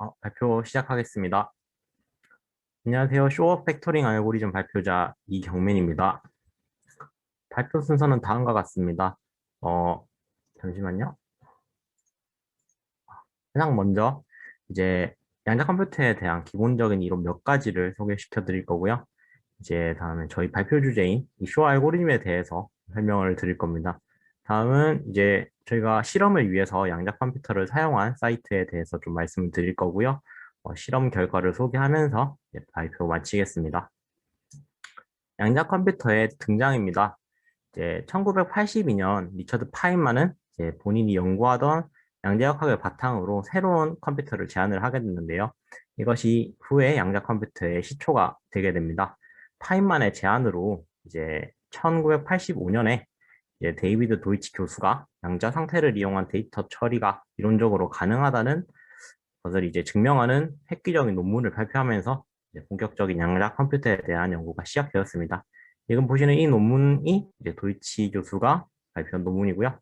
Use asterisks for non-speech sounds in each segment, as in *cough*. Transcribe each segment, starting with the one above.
어, 발표 시작하겠습니다. 안녕하세요. 쇼어 팩토링 알고리즘 발표자 이경민입니다. 발표 순서는 다음과 같습니다. 어, 잠시만요. 가장 먼저 이제 양자 컴퓨터에 대한 기본적인 이론 몇 가지를 소개시켜 드릴 거고요. 이제 다음에 저희 발표 주제인 이쇼 알고리즘에 대해서 설명을 드릴 겁니다. 다음은 이제 저희가 실험을 위해서 양자 컴퓨터를 사용한 사이트에 대해서 좀 말씀을 드릴 거고요. 어, 실험 결과를 소개하면서 발표 마치겠습니다. 양자 컴퓨터의 등장입니다. 이제 1982년 리처드 파인만은 이제 본인이 연구하던 양자역학을 바탕으로 새로운 컴퓨터를 제안을 하게 됐는데요. 이것이 후에 양자 컴퓨터의 시초가 되게 됩니다. 파인만의 제안으로 이제 1985년에 이제 데이비드 도이치 교수가 양자 상태를 이용한 데이터 처리가 이론적으로 가능하다는 것을 이제 증명하는 획기적인 논문을 발표하면서 본격적인 양자 컴퓨터에 대한 연구가 시작되었습니다. 지금 보시는 이 논문이 이제 도이치 교수가 발표한 논문이고요.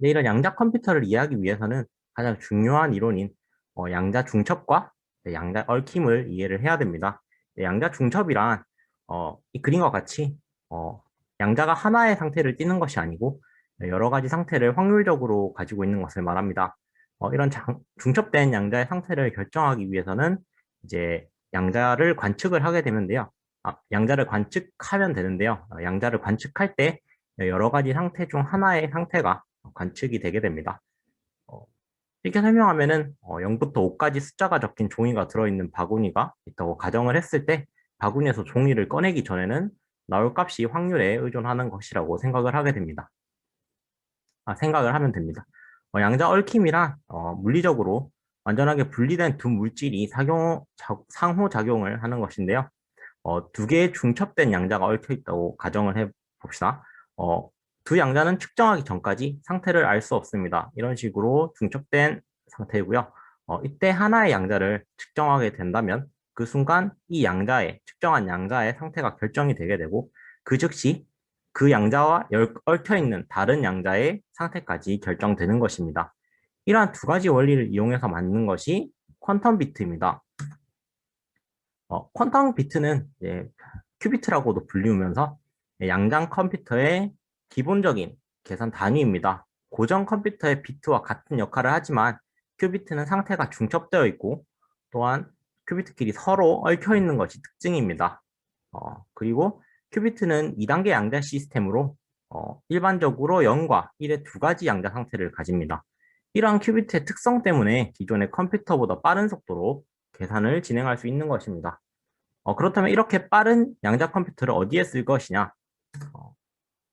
이런 양자 컴퓨터를 이해하기 위해서는 가장 중요한 이론인 어, 양자 중첩과 양자 얽힘을 이해를 해야 됩니다. 양자 중첩이란 어, 이 그림과 같이 어, 양자가 하나의 상태를 띠는 것이 아니고 여러 가지 상태를 확률적으로 가지고 있는 것을 말합니다. 어, 이런 장, 중첩된 양자의 상태를 결정하기 위해서는 이제 양자를 관측을 하게 되는데요. 아, 양자를 관측하면 되는데요. 어, 양자를 관측할 때 여러 가지 상태 중 하나의 상태가 관측이 되게 됩니다. 어, 이렇게 설명하면은 어, 0부터 5까지 숫자가 적힌 종이가 들어있는 바구니가 있다고 가정을 했을 때 바구니에서 종이를 꺼내기 전에는 나올 값이 확률에 의존하는 것이라고 생각을 하게 됩니다. 아, 생각을 하면 됩니다. 어, 양자 얽힘이란 어, 물리적으로 완전하게 분리된 두 물질이 사경, 상호작용을 하는 것인데요. 어, 두 개의 중첩된 양자가 얽혀 있다고 가정을 해봅시다. 어, 두 양자는 측정하기 전까지 상태를 알 수 없습니다. 이런 식으로 중첩된 상태이고요. 어, 이때 하나의 양자를 측정하게 된다면 그 순간 이 양자의 측정한 양자의 상태가 결정이 되게 되고 그 즉시 그 양자와 얽혀 있는 다른 양자의 상태까지 결정되는 것입니다. 이러한 두 가지 원리를 이용해서 만든 것이 퀀텀 비트입니다. 어, 퀀텀 비트는 예, 큐비트라고도 불리우면서 양장 컴퓨터의 기본적인 계산 단위입니다. 고정 컴퓨터의 비트와 같은 역할을 하지만 큐비트는 상태가 중첩되어 있고 또한 큐비트끼리 서로 얽혀 있는 것이 특징입니다. 어, 그리고 큐비트는 2단계 양자 시스템으로 어, 일반적으로 0과 1의 두 가지 양자 상태를 가집니다. 이러한 큐비트의 특성 때문에 기존의 컴퓨터보다 빠른 속도로 계산을 진행할 수 있는 것입니다. 어, 그렇다면 이렇게 빠른 양자 컴퓨터를 어디에 쓸 것이냐? 어,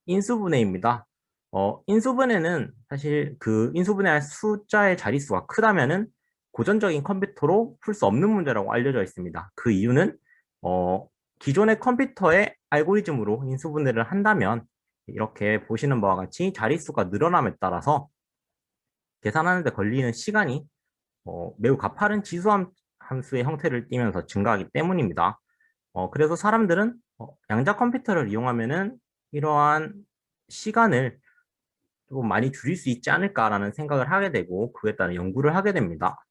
인수분해입니다. 어, 인수분해는 사실 그 인수분해할 숫자의 자릿수가 크다면은 고전적인 컴퓨터로 풀 수 없는 문제라고 알려져 있습니다. 그 이유는 어, 기존의 컴퓨터의 알고리즘으로 인수분해를 한다면 이렇게 보시는 바와 같이 자릿수가 늘어남에 따라서 계산하는 데 걸리는 시간이 어, 매우 가파른 지수함 함수의 형태를 띠면서 증가하기 때문입니다. 어, 그래서 사람들은 어, 양자 컴퓨터를 이용하면 은 이러한 시간을 조금 많이 줄일 수 있지 않을까라는 생각을 하게 되고 그에 따른 연구를 하게 됩니다.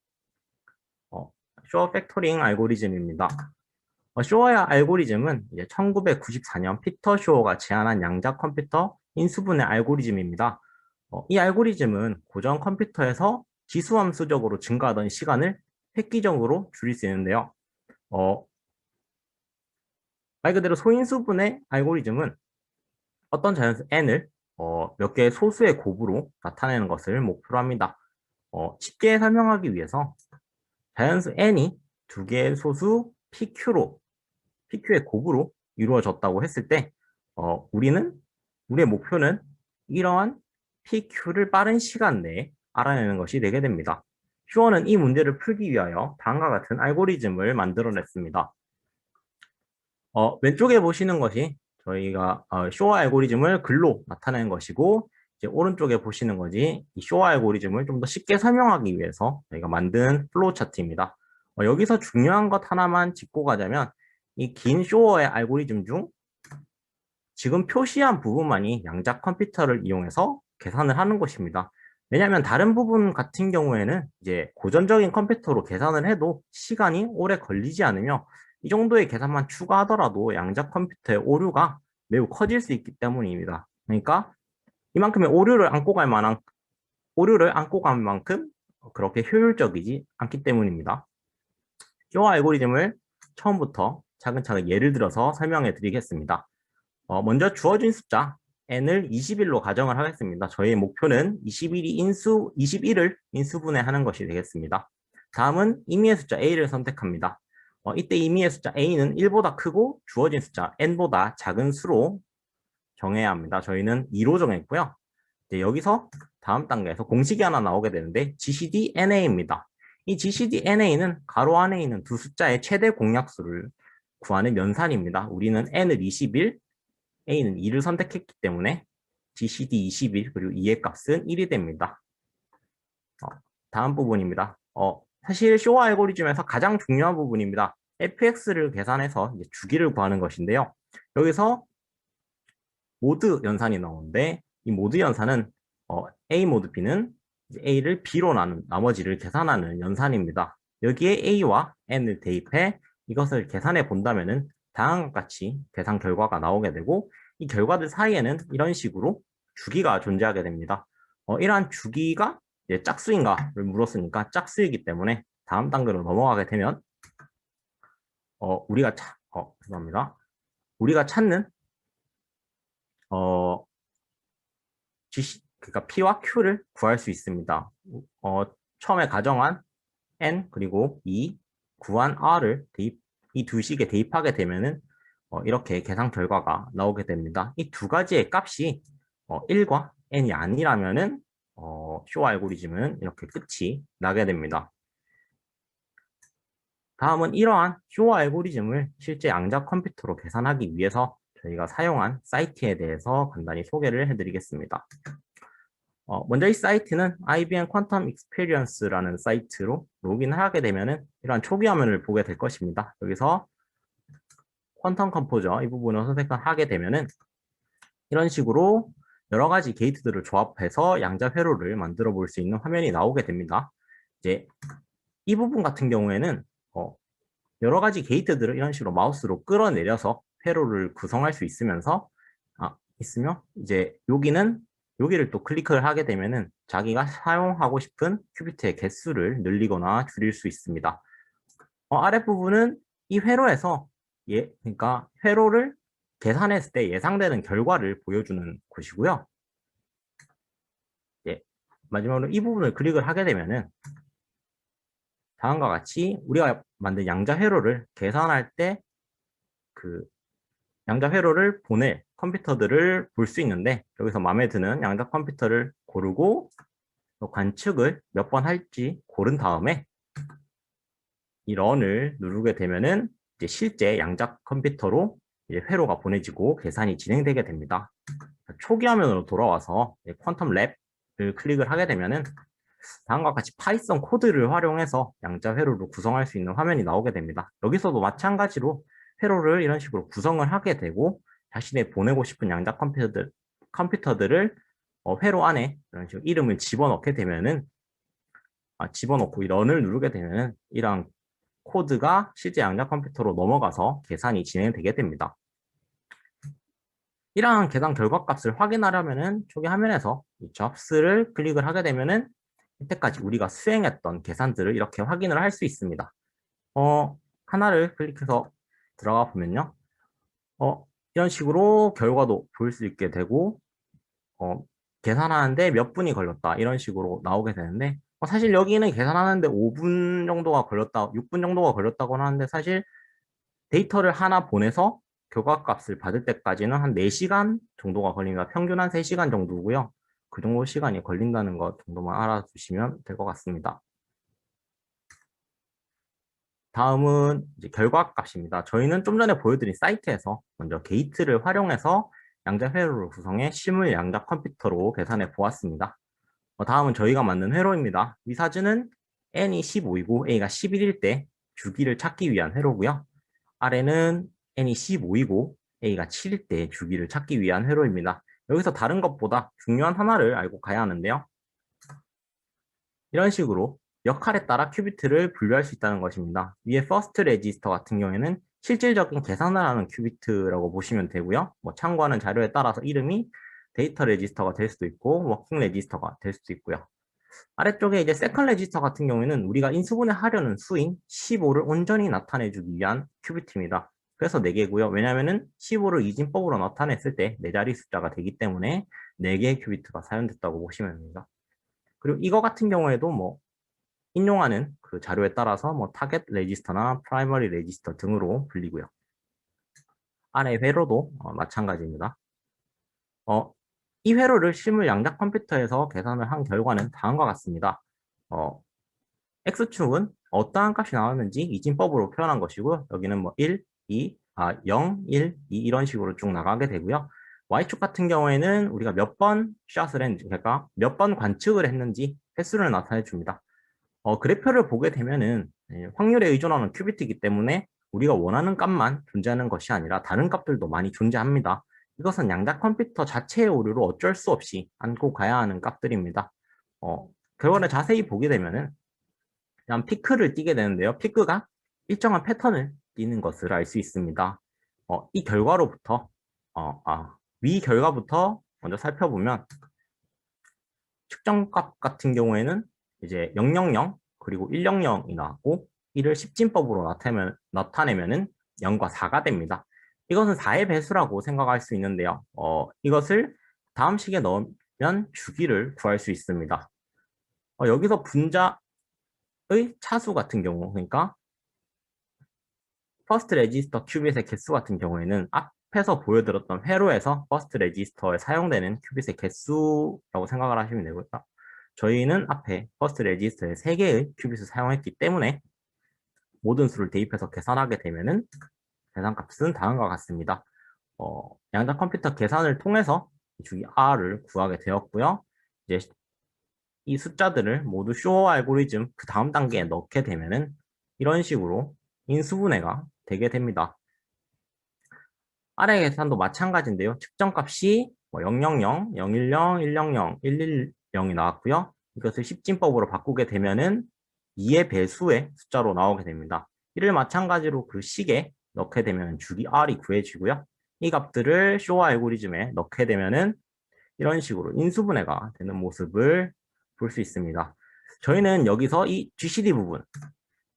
어, 쇼어 팩토링 알고리즘입니다. 어, 쇼어의 알고리즘은 이제 1994년 피터 쇼어가 제안한 양자 컴퓨터 인수분해 알고리즘입니다. 어, 이 알고리즘은 고전 컴퓨터에서 지수함수적으로 증가하던 시간을 획기적으로 줄일 수 있는데요. 어, 말 그대로 소인수분의 알고리즘은 어떤 자연수 n을 어, 몇 개의 소수의 곱으로 나타내는 것을 목표로 합니다. 어, 쉽게 설명하기 위해서 자연수 n이 두 개의 소수 pq로 pq의 곱으로 이루어졌다고 했을 때 어, 우리는 우리의 목표는 이러한 pq를 빠른 시간 내에 알아내는 것이 되게 됩니다. 슈어는 이 문제를 풀기 위하여 다음과 같은 알고리즘을 만들어냈습니다. 어, 왼쪽에 보시는 것이 저희가 어, 쇼어 알고리즘을 글로 나타내는 것이고 이제 오른쪽에 보시는 것이 이 쇼어 알고리즘을 좀 더 쉽게 설명하기 위해서 저희가 만든 플로우 차트입니다. 어, 여기서 중요한 것 하나만 짚고 가자면 이 긴 쇼어의 알고리즘 중 지금 표시한 부분만이 양자 컴퓨터를 이용해서 계산을 하는 것입니다. 왜냐하면 다른 부분 같은 경우에는 이제 고전적인 컴퓨터로 계산을 해도 시간이 오래 걸리지 않으며 이 정도의 계산만 추가하더라도 양자 컴퓨터의 오류가 매우 커질 수 있기 때문입니다. 그러니까 이만큼의 오류를 안고 갈 만한 오류를 안고 갈 만큼 그렇게 효율적이지 않기 때문입니다. 이 알고리즘을 처음부터 차근차근 예를 들어서 설명해 드리겠습니다. 어, 먼저 주어진 숫자 n을 21로 가정을 하겠습니다. 저희의 목표는 21이 인수, 21을 인수분해 하는 것이 되겠습니다. 다음은 임의의 숫자 a를 선택합니다. 어, 이때 임의의 숫자 a는 1보다 크고 주어진 숫자 n보다 작은 수로 정해야 합니다. 저희는 2로 정했고요. 이제 여기서 다음 단계에서 공식이 하나 나오게 되는데 GCD NA입니다. 이 GCD NA는 가로 안에 있는 두 숫자의 최대 공약수를 구하는 연산입니다. 우리는 n을 21, a는 2를 선택했기 때문에 GCD 21 그리고 2의 값은 1이 됩니다. 어, 다음 부분입니다. 어, 사실 쇼 알고리즘에서 가장 중요한 부분입니다. fx를 계산해서 주기를 구하는 것인데요. 여기서 모드 연산이 나오는데 이 모드 연산은 어, a 모드 b는 a를 b로 나눈 나머지를 계산하는 연산입니다. 여기에 a와 n을 대입해 이것을 계산해 본다면은 다음과 같이 계산 결과가 나오게 되고 이 결과들 사이에는 이런 식으로 주기가 존재하게 됩니다. 어, 이러한 주기가 짝수인가를 물었으니까 짝수이기 때문에 다음 단계로 넘어가게 되면 어, 우리가 차, 어, 죄송합니다. 우리가 찾는 어, GC, 그러니까 P와 Q를 구할 수 있습니다. 어, 처음에 가정한 N 그리고 2, 구한 R을 대입, 이 두 식에 대입하게 되면은 어, 이렇게 계산 결과가 나오게 됩니다. 이 두 가지의 값이 어, 1과 n이 아니라면은 어, 쇼 알고리즘은 이렇게 끝이 나게 됩니다. 다음은 이러한 쇼 알고리즘을 실제 양자 컴퓨터로 계산하기 위해서 저희가 사용한 사이트에 대해서 간단히 소개를 해드리겠습니다. 어, 먼저 이 사이트는 IBM 퀀텀 익스페리언스라는 사이트로 로그인을 하게 되면은 이러한 초기 화면을 보게 될 것입니다. 여기서 퀀텀 컴포저 이 부분을 선택하게 되면은 이런 식으로 여러 가지 게이트들을 조합해서 양자 회로를 만들어 볼 수 있는 화면이 나오게 됩니다. 이제 이 부분 같은 경우에는 어, 여러 가지 게이트들을 이런 식으로 마우스로 끌어내려서 회로를 구성할 수 있으면서 아, 있으며 이제 여기는 여기를 또 클릭을 하게 되면은 자기가 사용하고 싶은 큐비트의 개수를 늘리거나 줄일 수 있습니다. 어, 아랫부분은 이 회로에서 예, 그러니까 회로를 계산했을 때 예상되는 결과를 보여주는 곳이고요. 예, 마지막으로 이 부분을 클릭을 하게 되면은 다음과 같이 우리가 만든 양자 회로를 계산할 때 그 양자 회로를 보낼 컴퓨터들을 볼 수 있는데 여기서 마음에 드는 양자 컴퓨터를 고르고 관측을 몇 번 할지 고른 다음에 이 런을 누르게 되면은 이제 실제 양자 컴퓨터로 이제 회로가 보내지고 계산이 진행되게 됩니다. 초기 화면으로 돌아와서 퀀텀 랩을 클릭을 하게 되면은 다음과 같이 파이썬 코드를 활용해서 양자 회로를 구성할 수 있는 화면이 나오게 됩니다. 여기서도 마찬가지로 회로를 이런 식으로 구성을 하게 되고 자신의 보내고 싶은 양자 컴퓨터들, 컴퓨터들을 어, 회로 안에 이런 식으로 이름을 집어넣게 되면은 아, 집어넣고 이 런을 누르게 되면은 이런 코드가 실제 양자 컴퓨터로 넘어가서 계산이 진행되게 됩니다. 이러한 계산 결과 값을 확인하려면은 초기 화면에서 이 접스를 클릭을 하게 되면은 이때까지 우리가 수행했던 계산들을 이렇게 확인을 할 수 있습니다. 어, 하나를 클릭해서 들어가 보면요. 어, 이런 식으로 결과도 볼 수 있게 되고 어, 계산하는데 몇 분이 걸렸다 이런 식으로 나오게 되는데 어, 사실 여기는 계산하는데 5분 정도가 걸렸다 6분 정도가 걸렸다고 하는데 사실 데이터를 하나 보내서 결과값을 받을 때까지는 한 4시간 정도가 걸립니다. 평균 한 3시간 정도고요. 그 정도 시간이 걸린다는 것 정도만 알아두시면 될 것 같습니다. 다음은 이제 결과 값입니다. 저희는 좀 전에 보여드린 사이트에서 먼저 게이트를 활용해서 양자 회로를 구성해 실물 양자 컴퓨터로 계산해 보았습니다. 어, 다음은 저희가 만든 회로입니다. 이 사진은 n이 15이고 a가 11일 때 주기를 찾기 위한 회로고요. 아래는 n이 15이고 a가 7일 때 주기를 찾기 위한 회로입니다. 여기서 다른 것보다 중요한 하나를 알고 가야 하는데요. 이런 식으로 역할에 따라 큐비트를 분류할 수 있다는 것입니다. 위에 first register 같은 경우에는 실질적인 계산을 하는 큐비트라고 보시면 되고요. 뭐 참고하는 자료에 따라서 이름이 데이터 레지스터가 될 수도 있고 워킹 레지스터가 될 수도 있고요. 아래쪽에 이제 세컨 레지스터 같은 경우에는 우리가 인수분해 하려는 수인 15를 온전히 나타내주기 위한 큐비트입니다. 그래서 4개고요. 왜냐하면 15를 이진법으로 나타냈을 때 4자리 숫자가 되기 때문에 4개의 큐비트가 사용됐다고 보시면 됩니다. 그리고 이거 같은 경우에도 뭐 인용하는 그 자료에 따라서 뭐 타겟 레지스터나 프라이머리 레지스터 등으로 불리고요. 아래 회로도 어, 마찬가지입니다. 어, 이 회로를 실물 양자 컴퓨터에서 계산을 한 결과는 다음과 같습니다. 어, X축은 어떠한 값이 나왔는지 이진법으로 표현한 것이고요. 여기는 뭐 1, 2, 아, 0, 1, 2 이런 식으로 쭉 나가게 되고요. Y축 같은 경우에는 우리가 몇 번 샷을 했는지, 그러니까 몇 번 관측을 했는지 횟수를 나타내 줍니다. 어, 그래프를 보게 되면은 예, 확률에 의존하는 큐비트이기 때문에 우리가 원하는 값만 존재하는 것이 아니라 다른 값들도 많이 존재합니다. 이것은 양자 컴퓨터 자체의 오류로 어쩔 수 없이 안고 가야 하는 값들입니다. 어, 결과를 자세히 보게 되면은 그냥 피크를 띄게 되는데요. 피크가 일정한 패턴을 띄는 것을 알 수 있습니다. 어, 이 결과로부터 어, 아, 위 결과부터 먼저 살펴보면 측정값 같은 경우에는 이제 000 그리고 100이 나왔고 이를 10진법으로 나타내면, 나타내면은 0과 4가 됩니다. 이것은 4의 배수라고 생각할 수 있는데요. 어, 이것을 다음 식에 넣으면 주기를 구할 수 있습니다. 어, 여기서 분자의 차수 같은 경우, 그러니까 퍼스트 레지스터 큐빗의 개수 같은 경우에는 앞에서 보여드렸던 회로에서 퍼스트 레지스터에 사용되는 큐빗의 개수라고 생각을 하시면 되고요. 저희는 앞에 퍼스트 레지스터에 3개의 큐빗을 사용했기 때문에 모든 수를 대입해서 계산하게 되면은 계산값은 다음과 같습니다. 어, 양자 컴퓨터 계산을 통해서 주기 R을 구하게 되었고요. 이제 이 숫자들을 모두 쇼 알고리즘 그 다음 단계에 넣게 되면은 이런 식으로 인수분해가 되게 됩니다. 아래 계산도 마찬가지인데요. 측정값이 뭐 000, 010, 100, 110이 나왔고요. 이것을 10진법으로 바꾸게 되면은 2의 배수의 숫자로 나오게 됩니다. 이를 마찬가지로 그 식에 넣게 되면 주기 R이 구해지고요. 이 값들을 쇼 알고리즘에 넣게 되면은 이런 식으로 인수분해가 되는 모습을 볼 수 있습니다. 저희는 여기서 이 GCD 부분,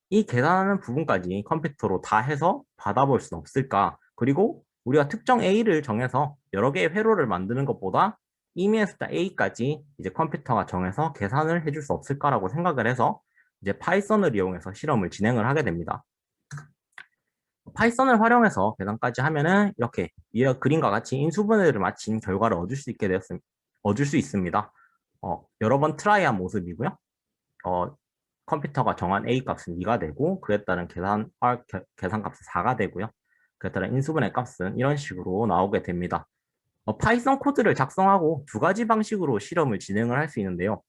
이 계산하는 부분까지 컴퓨터로 다 해서 받아볼 수는 없을까? 그리고 우리가 특정 A를 정해서 여러 개의 회로를 만드는 것보다 숫자 A까지 이제 컴퓨터가 정해서 계산을 해줄 수 없을까라고 생각을 해서 이제 파이썬을 이용해서 실험을 진행을 하게 됩니다. 파이썬을 활용해서 계산까지 하면은 이렇게 이 그림과 같이 인수분해를 마친 결과를 얻을 수 있게 되었습니다. 얻을 수 있습니다. 어, 여러 번 트라이한 모습이고요. 어, 컴퓨터가 정한 A 값은 2가 되고 그에 따른 계산 R 계산 값은 4가 되고요. 그에 따른 인수분해 값은 이런 식으로 나오게 됩니다. 어, 파이썬 코드를 작성하고 두 가지 방식으로 실험을 진행을 할 수 있는데요.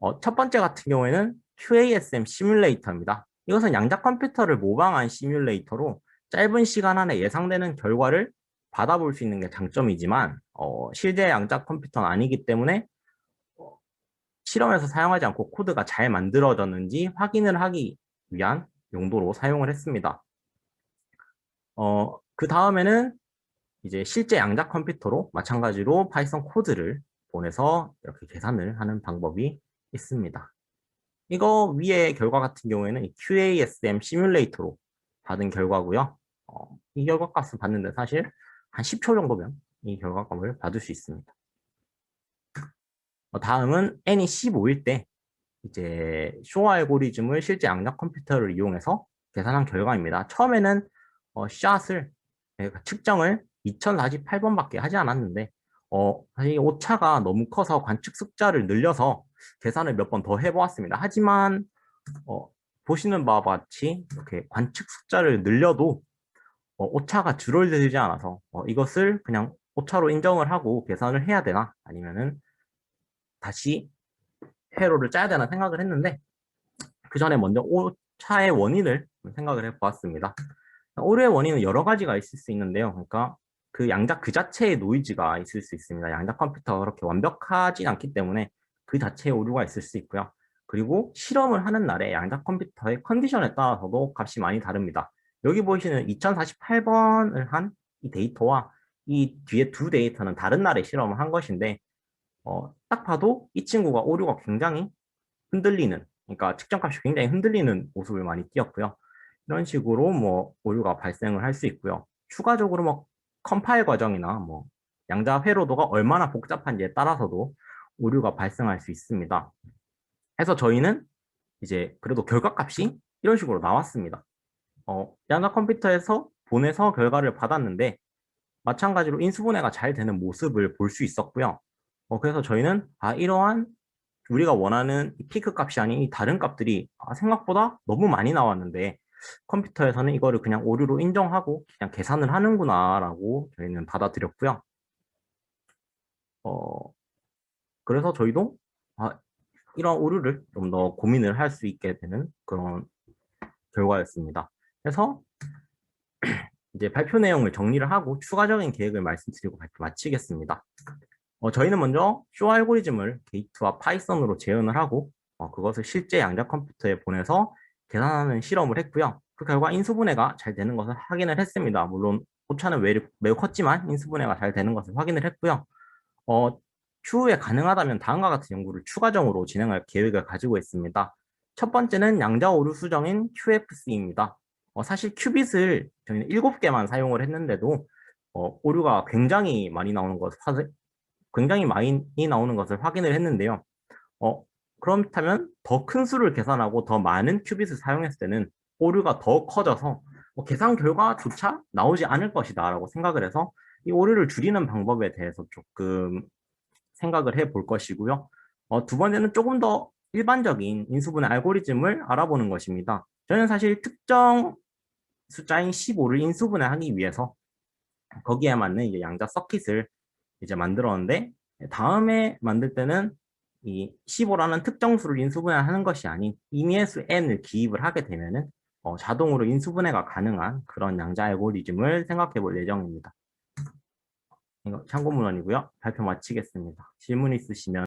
어, 첫 번째 같은 경우에는 QASM 시뮬레이터입니다. 이것은 양자 컴퓨터를 모방한 시뮬레이터로 짧은 시간 안에 예상되는 결과를 받아볼 수 있는 게 장점이지만 어, 실제 양자 컴퓨터는 아니기 때문에 어, 실험에서 사용하지 않고 코드가 잘 만들어졌는지 확인을 하기 위한 용도로 사용을 했습니다. 어, 그 다음에는 이제 실제 양자 컴퓨터로 마찬가지로 파이썬 코드를 보내서 이렇게 계산을 하는 방법이 있습니다. 이거 위에 결과 같은 경우에는 QASM 시뮬레이터로 받은 결과고요. 어, 이 결과값을 봤는데 사실 한 10초 정도면 이 결과값을 받을 수 있습니다. 어, 다음은 n이 15일 때 이제 쇼 알고리즘을 실제 양자 컴퓨터를 이용해서 계산한 결과입니다. 처음에는 어, 샷을 측정을 2048번밖에 하지 않았는데 어, 사실 오차가 너무 커서 관측 숫자를 늘려서 계산을 몇 번 더 해보았습니다. 하지만 어, 보시는 바와 같이 이렇게 관측 숫자를 늘려도 어, 오차가 줄어들지 않아서 어, 이것을 그냥 오차로 인정을 하고 계산을 해야 되나 아니면은 다시 회로를 짜야 되나 생각을 했는데 그 전에 먼저 오차의 원인을 생각을 해보았습니다. 오류의 원인은 여러 가지가 있을 수 있는데요. 그러니까 그 양자 그 자체의 노이즈가 있을 수 있습니다. 양자 컴퓨터가 그렇게 완벽하진 않기 때문에 그 자체의 오류가 있을 수 있고요. 그리고 실험을 하는 날에 양자 컴퓨터의 컨디션에 따라서도 값이 많이 다릅니다. 여기 보이시는 2048번을 한 이 데이터와 이 뒤에 두 데이터는 다른 날에 실험을 한 것인데 어, 딱 봐도 이 친구가 오류가 굉장히 흔들리는 그러니까 측정값이 굉장히 흔들리는 모습을 많이 띄었고요. 이런 식으로 뭐 오류가 발생을 할 수 있고요. 추가적으로 뭐 컴파일 과정이나 뭐 양자 회로도가 얼마나 복잡한지에 따라서도 오류가 발생할 수 있습니다. 해서 저희는 이제 그래도 결과값이 이런 식으로 나왔습니다. 어, 양자 컴퓨터에서 보내서 결과를 받았는데 마찬가지로 인수분해가 잘 되는 모습을 볼 수 있었고요. 어, 그래서 저희는 아 이러한 우리가 원하는 피크 값이 아닌 이 다른 값들이 아, 생각보다 너무 많이 나왔는데 컴퓨터에서는 이거를 그냥 오류로 인정하고 그냥 계산을 하는구나 라고 저희는 받아들였고요. 어, 그래서 저희도 아, 이런 오류를 좀 더 고민을 할 수 있게 되는 그런 결과였습니다. 그래서 *clears throat* 이제 발표 내용을 정리를 하고 추가적인 계획을 말씀드리고 발표 마치겠습니다. 어, 저희는 먼저 쇼 알고리즘을 게이트와 파이썬으로 재현을 하고 어, 그것을 실제 양자 컴퓨터에 보내서 계산하는 실험을 했고요. 그 결과 인수분해가 잘 되는 것을 확인을 했습니다. 물론 오차는 매우, 컸지만 인수분해가 잘 되는 것을 확인을 했고요. 어, 추후에 가능하다면 다음과 같은 연구를 추가적으로 진행할 계획을 가지고 있습니다. 첫 번째는 양자 오류 수정인 QFC입니다. 어, 사실 큐빗을 저희는 7개만 사용을 했는데도 어, 오류가 굉장히 많이 나오는 것을 굉장히 많이 나오는 것을 확인을 했는데요. 어, 그렇다면 더 큰 수를 계산하고 더 많은 큐빗을 사용했을 때는 오류가 더 커져서 뭐 계산 결과조차 나오지 않을 것이다 라고 생각을 해서 이 오류를 줄이는 방법에 대해서 조금 생각을 해 볼 것이고요. 어, 두 번째는 조금 더 일반적인 인수분해 알고리즘을 알아보는 것입니다. 저는 사실 특정 숫자인 15를 인수분해하기 위해서 거기에 맞는 이제 양자 서킷을 이제 만들었는데 다음에 만들 때는 이 15라는 특정 수를 인수분해하는 것이 아닌 임의의 수 n을 기입을 하게 되면은 어, 자동으로 인수분해가 가능한 그런 양자 알고리즘을 생각해 볼 예정입니다. 이거 참고 문헌이고요. 발표 마치겠습니다. 질문 있으시면